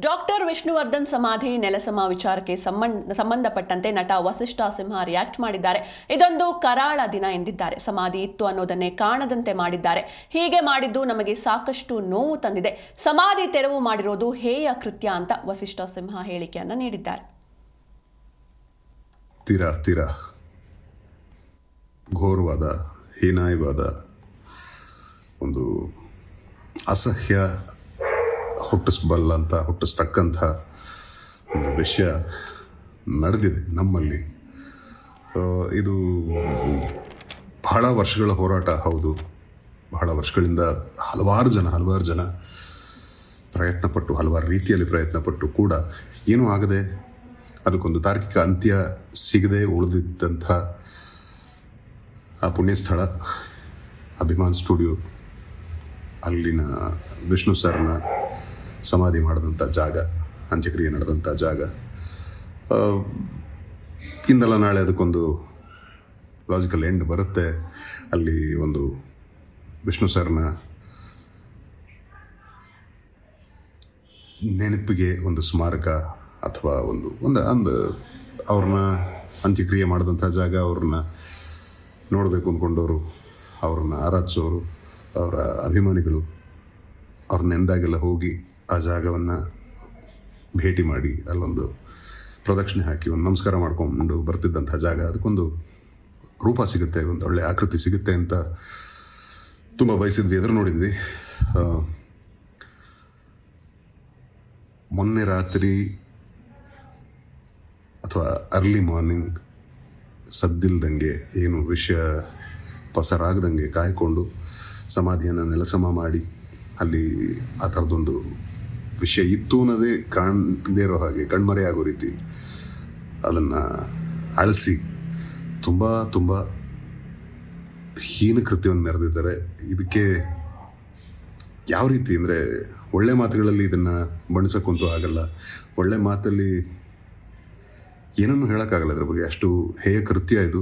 Doctor Vishnuvardhan ಸಮಾಧಿ ನೆಲಸಮ ವಿಚಾರಕ್ಕೆ ಸಂಬಂಧ ಸಂಬಂಧಪಟ್ಟಂತೆ ನಟ ವಸಿಷ್ಠ ಸಿಂಹ ರಿಯಾಕ್ಟ್ ಮಾಡಿದ್ದಾರೆ. ಇದೊಂದು ಕರಾಳ ದಿನ ಎಂದಿದ್ದಾರೆ. ಸಮಾಧಿ ಇತ್ತು ಅನ್ನೋದನ್ನೇ ಕಾಣದಂತೆ ಮಾಡಿದ್ದಾರೆ. ಹೀಗೆ ಮಾಡಿದ್ದು ನಮಗೆ ಸಾಕಷ್ಟು ನೋವು ತಂದಿದೆ. ಸಮಾಧಿ ತೆರವು ಮಾಡಿರೋದು ಹೇಯ ಕೃತ್ಯ ಅಂತ ವಸಿಷ್ಠ ಸಿಂಹ ಹೇಳಿಕೆಯನ್ನು ನೀಡಿದ್ದಾರೆ. ತೀರಾ ತೀರಾ ಘೋರವಾದ, ಹೀನಾಯವಾದ ಒಂದು ಅಸಹ್ಯ ಹುಟ್ಟಿಸ್ಬಲ್ಲಂಥ ಹುಟ್ಟಿಸ್ತಕ್ಕಂಥ ಒಂದು ವಿಷಯ ನಡೆದಿದೆ ನಮ್ಮಲ್ಲಿ. ಇದು ಬಹಳ ವರ್ಷಗಳ ಹೋರಾಟ, ಹೌದು. ಬಹಳ ವರ್ಷಗಳಿಂದ ಹಲವಾರು ಜನ ಹಲವಾರು ಜನ ಪ್ರಯತ್ನಪಟ್ಟು, ಹಲವಾರು ರೀತಿಯಲ್ಲಿ ಪ್ರಯತ್ನಪಟ್ಟು ಕೂಡ ಏನೂ ಆಗದೆ, ಅದಕ್ಕೊಂದು ತಾರ್ಕಿಕ ಅಂತ್ಯ ಸಿಗದೆ ಉಳಿದಿದ್ದಂಥ ಆ ಪುಣ್ಯಸ್ಥಳ, ಅಭಿಮಾನ್ ಸ್ಟುಡಿಯೋ, ಅಲ್ಲಿನ ವಿಷ್ಣು ಸರ್ನ ಸಮಾಧಿ ಮಾಡಿದಂಥ ಜಾಗ, ಅಂತ್ಯಕ್ರಿಯೆ ನಡೆದಂಥ ಜಾಗ. ಇಂದಲ್ಲ ನಾಳೆ ಅದಕ್ಕೊಂದು ಲಾಜಿಕಲ್ ಎಂಡ್ ಬರುತ್ತೆ. ಅಲ್ಲಿ ಒಂದು ವಿಷ್ಣು ಸರ್ನ ನೆನಪಿಗೆ ಒಂದು ಸ್ಮಾರಕ ಅಥವಾ ಒಂದು ಒಂದು ಅಂದು ಅವ್ರನ್ನ ಅಂತ್ಯಕ್ರಿಯೆ ಮಾಡಿದಂಥ ಜಾಗ, ಅವ್ರನ್ನ ನೋಡಬೇಕು ಅಂದ್ಕೊಂಡವರು ಅವ್ರನ್ನ ಆರಾಧಿಸೋರು, ಅವರ ಅಭಿಮಾನಿಗಳು ಅವ್ರ ನೆಂದಾಗೆಲ್ಲ ಹೋಗಿ ಆ ಜಾಗವನ್ನು ಭೇಟಿ ಮಾಡಿ, ಅಲ್ಲೊಂದು ಪ್ರದಕ್ಷಿಣೆ ಹಾಕಿ ಒಂದು ನಮಸ್ಕಾರ ಮಾಡ್ಕೊಂಡು ಬರ್ತಿದ್ದಂಥ ಜಾಗ. ಅದಕ್ಕೊಂದು ರೂಪ ಸಿಗುತ್ತೆ, ಒಂದು ಒಳ್ಳೆಯ ಆಕೃತಿ ಸಿಗುತ್ತೆ ಅಂತ ತುಂಬ ಬಯಸಿದ್ವಿ. ಎದುರು ನೋಡಿದ್ವಿ. ಮೊನ್ನೆ ರಾತ್ರಿ ಅಥವಾ ಅರ್ಲಿ ಮಾರ್ನಿಂಗ್ ಸದ್ದಿಲ್ದಂಗೆ, ಏನು ವಿಷಯ ಪಸರಾಗದಂಗೆ ಕಾಯ್ಕೊಂಡು ಸಮಾಧಿಯನ್ನು ನೆಲಸಮ ಮಾಡಿ, ಅಲ್ಲಿ ಆ ಥರದೊಂದು ವಿಷಯ ಇತ್ತು ಅನ್ನೋದೇ ಕಾಣದೇ ಇರೋ ಹಾಗೆ, ಕಣ್ಮರೆ ಆಗೋ ರೀತಿ. ಅದನ್ನು ಅಳಿಸಿ ತುಂಬ ತುಂಬ ಹೀನ ಕೃತ್ಯವನ್ನು ಮೆರೆದಿದ್ದಾರೆ. ಇದಕ್ಕೆ ಯಾವ ರೀತಿ ಅಂದರೆ ಒಳ್ಳೆ ಮಾತುಗಳಲ್ಲಿ ಇದನ್ನು ಬಣ್ಸಕ್ಕಂತೂ ಆಗಲ್ಲ. ಒಳ್ಳೆ ಮಾತಲ್ಲಿ ಏನನ್ನು ಹೇಳೋಕ್ಕಾಗಲ್ಲ, ಅದ್ರ ಬಗ್ಗೆ ಅಷ್ಟು ಹೇಯ ಕೃತ್ಯ ಇದು.